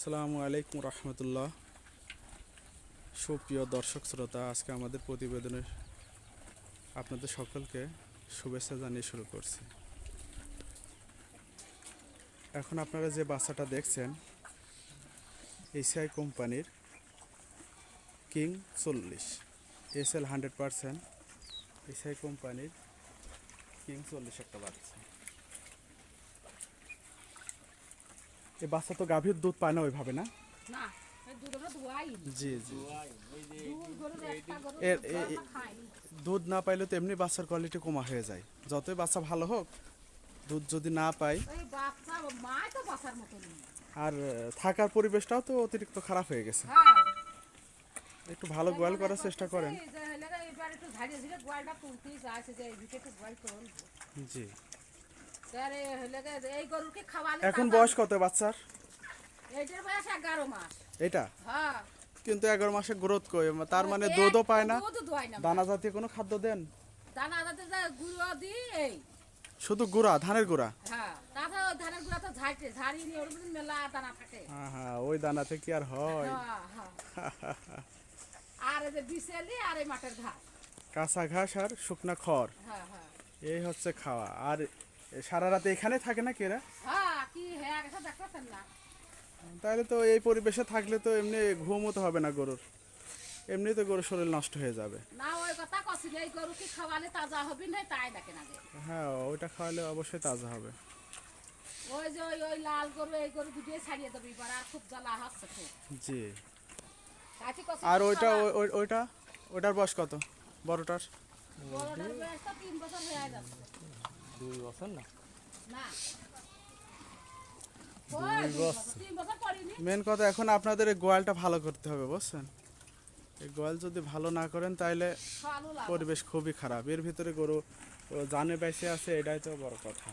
আসসালামু আলাইকুম রহমতুল্লাহ। সুপ্রিয় দর্শক শ্রোতা, আজকে আমাদের প্রতিবেদনের আপনাদের সকলকে শুভেচ্ছা জানিয়ে শুরু করছি। এখন আপনারা যে বাচ্চাটা দেখছেন, এসিআই কোম্পানির কিং চল্লিশ S L hundred percent, ACI কোম্পানির কিং চল্লিশ একটা বাচ্চা। এই বাচ্চা তো গাভীর দুধ পায় না ওইভাবে না? না দুধ জি জি। এর- এ- এ- দুধ না পাইলে তো এমনি বাচ্চার কোয়ালিটি কমা হয়ে যায়। যতই বাচ্চা ভালো হোক দুধ যদি না পাই আর থাকার পরিবেশটাও তো অতিরিক্ত খারাপ হয়ে গেছে। হ্যাঁ। একটু ভালো গোয়াল করার চেষ্টা করেন। জি। এখন বয়স কত বাচ্চার? এইটার বয়স এগারো মাস। এটা হ্যাঁ। কিন্তু এগারো মাসে গ্রোথ কই? তার মানে দুধও পায় না? দানা জাতীয় কোনো খাদ্য দেন? দানা দাতে যা গুঁড়ো দিই এই শুধু গুড়া ধানের গুড়া? হ্যাঁ ধানের গুঁড়া তো ঝাড়তে ঝাড়ি নিয়ে ওর মেলা দানা থাকে। হ্যাঁ হ্যাঁ ওই দানাতে কি আর হয়। হ্যাঁ, হ্যাঁ। আর এই যে বিশেলি আর এই মাঠের ঘাস। কাঁচা ঘাস আর শুকনা খড়। হ্যাঁ হ্যাঁ। এই হচ্ছে খাওয়া। আর সারা রাতে এখানে থাকে না কেরা হ্যাঁ কি হ্যাঁ না। তাহলে তো এই পরিবেশে থাকলে তো এমনি ঘুমও তো হবে না গরুর। এমনি তো গরুর শরীর নষ্ট হয়ে যাবে। না ওই কথা কছিল এই গরু কি খাওয়ালে তাজা হবি না তাই দেখেন আগে। হ্যাঁ ওইটা খাওয়ালে অবশ্যই তাজা হবে। ওই যে ওই ওই লাল গরু এই গরু ছাড়িয়ে দেবে আর খুব জ্বালা হচ্ছে খুব জি। আর ওইটা ওই- ওই- ওইটা? ওইটার বয়স কত? বড়টার? বড়টার বয়স তো তিন বছর হয়ে যাচ্ছে। দুই বছর না? দুই বছর, মেন কথা এখন আপনাদের এই গোয়ালটা ভালো করতে হবে বুঝছেন? এই গোয়াল যদি ভালো না করেন তাহলে পরিবেশ খুবই খারাপ। এর ভিতরে গরু জানে বেঁচে আছে এটাই তো বড় কথা।